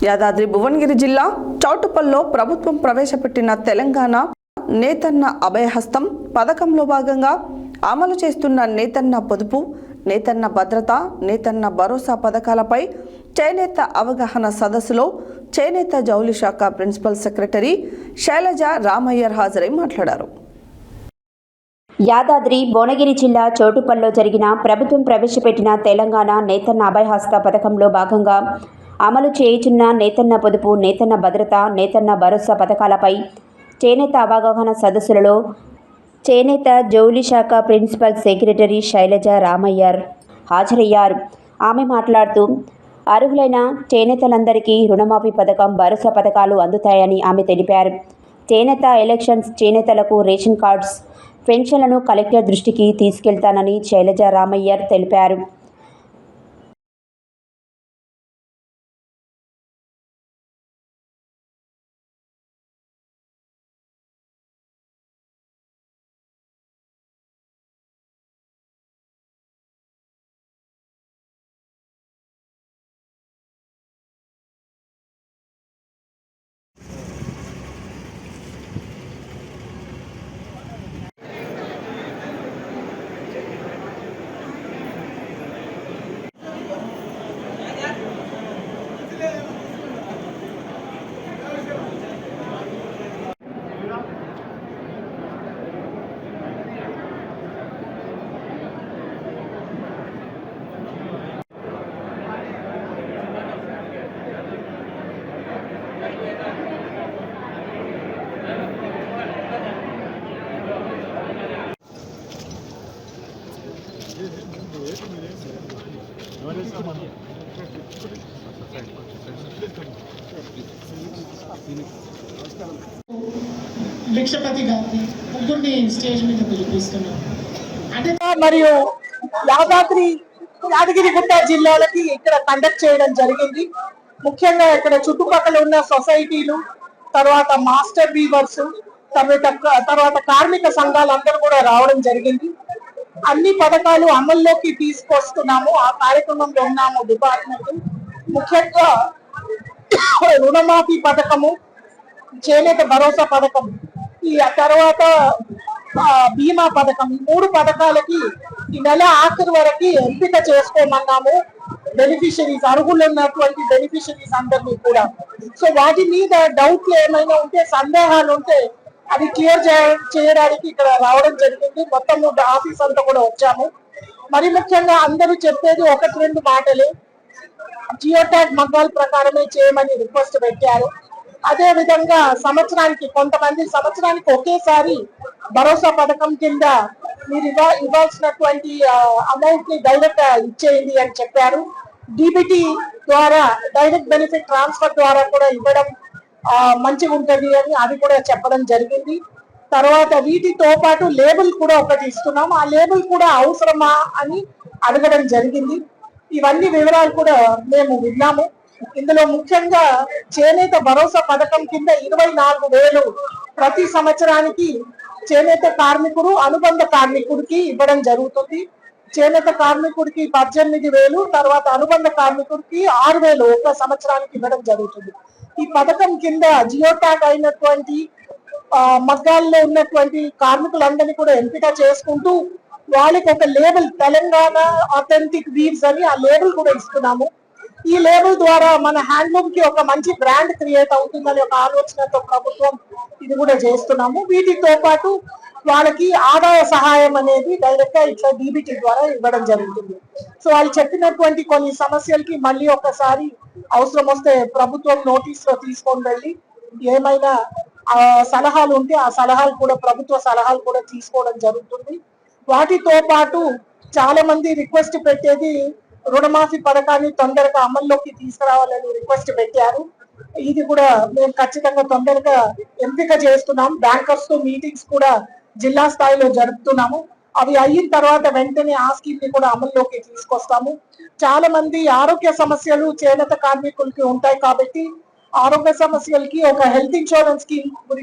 యాదాద్రి భువనగిరి జిల్లా చౌటుపల్లో ప్రభుత్వం ప్రవేశపెట్టిన తెలంగాణ నేతన్న అభయహస్తం. పథకంలో భాగంగా అమలు చేస్తున్న నేతన్న పొదుపు నేతన్న భద్రత నేతన్న భరోసా పథకాలపై చేనేత అవగాహన సదస్సులో చేనేత జౌలి శాఖ ప్రిన్సిపల్ సెక్రటరీ శైలజ రామయ్యర్ హాజరై మాట్లాడారు. యాదాద్రి భువనగిరి జిల్లా చోటుపల్లో జరిగిన ప్రభుత్వం ప్రవేశపెట్టిన తెలంగాణ నేతన్న అభయహస్త పథకంలో భాగంగా అమలు చేయుచున్న నేతన్న పొదుపు నేతన్న భద్రత నేతన్న భరోసా పథకాలపై చేనేత అవగాహన సదస్సులలో చేనేత జౌలి శాఖ ప్రిన్సిపల్ సెక్రటరీ శైలజ రామయ్యర్ హాజరయ్యారు. ఆమె మాట్లాడుతూ అర్హులైన చేనేతలందరికీ రుణమాఫీ పథకం భరోసా పథకాలు అందుతాయని ఆమె తెలిపారు. చేనేత ఎలక్షన్స్ చేనేతలకు రేషన్ కార్డ్స్ పెన్షన్లను కలెక్టర్ దృష్టికి తీసుకెళ్తానని శైలజ రామయ్యర్ తెలిపారు. భిక్షపతి గారిని ముగ్గురిని స్టేజ్ మీద పిలిపిస్తున్నాం అంటే మరియు యాదాద్రి యాదగిరిగుట్ట జిల్లాలకి ఇక్కడ కండక్ట్ చేయడం జరిగింది. ముఖ్యంగా ఇక్కడ చుట్టుపక్కల ఉన్న సొసైటీలు తర్వాత మాస్టర్ వీవర్స్ తర్వాత తర్వాత కార్మిక సంఘాలు అందరూ కూడా రావడం జరిగింది. అన్ని పథకాలు అమల్లోకి తీసుకొస్తున్నాము. ఆ కార్యక్రమంలో ఉన్నాము డిపార్ట్మెంట్. ముఖ్యంగా రుణమాఫీ పథకము చేనేత భరోసా పథకం ఈ తర్వాత బీమా పథకం ఈ మూడు పథకాలకి ఈ నెల ఆఖరి వరకు ఎంపిక చేసుకోమన్నాము. బెనిఫిషరీస్ అర్హులు ఉన్నటువంటి బెనిఫిషరీస్ అందరినీ కూడా. సో వాటి మీద డౌట్లు ఏమైనా ఉంటే సందేహాలు ఉంటే అది క్లియర్ చేయడానికి ఇక్కడ రావడం జరిగింది. మొత్తం ఆఫీస్ అంతా కూడా వచ్చాము. మరి ముఖ్యంగా అందరూ చెప్పేది ఒకటి రెండు మాటలే. జియో ట్యాగ్ మగ్గాల ప్రకారమే చేయమని రిక్వెస్ట్ పెట్టారు. అదే విధంగా సంవత్సరానికి కొంతమంది సంవత్సరానికి ఒకేసారి భరోసా పథకం కింద మీరు ఇవ్వ ఇవ్వాల్సినటువంటి అమౌంట్ని డైరెక్ట్ ఇచ్చేయండి అని చెప్పారు. డిబిటీ ద్వారా డైరెక్ట్ బెనిఫిట్ ట్రాన్స్ఫర్ ద్వారా కూడా ఇవ్వడం మంచిగా ఉంటుంది అని అది కూడా చెప్పడం జరిగింది. తర్వాత వీటితో పాటు లేబుల్ కూడా ఒకటి ఇస్తున్నాం. ఆ లేబుల్ కూడా అవసరమా అని అడగడం జరిగింది. ఇవన్నీ వివరాలు కూడా మేము విన్నాము. ఇందులో ముఖ్యంగా చేనేత భరోసా పథకం కింద ఇరవై నాలుగు వేలు ప్రతి సంవత్సరానికి చేనేత కార్మికుడు అనుబంధ కార్మికుడికి ఇవ్వడం జరుగుతుంది. చేనేత కార్మికుడికి పద్దెనిమిది వేలు తర్వాత అనుబంధ కార్మికుడికి ఆరు వేలు ఒక సంవత్సరానికి ఇవ్వడం జరుగుతుంది. ఈ పథకం కింద జియో ట్యాగ్ అయినటువంటి మగ్గాల్లో ఉన్నటువంటి కార్మికులందరినీ కూడా ఎంపిక చేసుకుంటూ వాళ్ళకి ఒక లేబుల్ తెలంగాణ అథెంటిక్ వీవ్స్ అని ఆ లేబుల్ కూడా ఇస్తున్నాము. ఈ లేబుల్ ద్వారా మన హ్యాండ్లూమ్కి ఒక మంచి బ్రాండ్ క్రియేట్ అవుతుందని ఒక ఆలోచనతో ప్రభుత్వం ఇది కూడా చేస్తున్నాము. వీటితో పాటు వాళ్ళకి ఆదాయ సహాయం అనేది డైరెక్ట్గా ఇట్లా డీబీటీ ద్వారా ఇవ్వడం జరుగుతుంది. సో వాళ్ళు చెప్పినటువంటి కొన్ని సమస్యలకి మళ్ళీ ఒకసారి అవసరం వస్తే ప్రభుత్వం నోటీస్లో తీసుకొని వెళ్ళి ఏమైనా ఆ సలహాలు ఉంటే ఆ సలహాలు కూడా ప్రభుత్వ సలహాలు కూడా తీసుకోవడం జరుగుతుంది. వాటితో పాటు చాలా మంది రిక్వెస్ట్ పెట్టేది రుణమాఫీ పథకాన్ని తొందరగా అమల్లోకి తీసుకురావాలని రిక్వెస్ట్ పెట్టారు. ఇది కూడా మేము ఖచ్చితంగా తొందరగా ఎంపిక చేస్తున్నాం. బ్యాంకర్స్తో మీటింగ్స్ కూడా జిల్లా స్థాయిలో జరుపుతున్నాము. అవి అయిన తర్వాత వెంటనే ఆ స్కీమ్ని కూడా అమల్లోకి తీసుకొస్తాము. చాలా మంది ఆరోగ్య సమస్యలు చేనేత కార్మికులకి ఉంటాయి కాబట్టి ఆరోగ్య సమస్యలకి ఒక హెల్త్ ఇన్సూరెన్స్ స్కీమ్ గురించి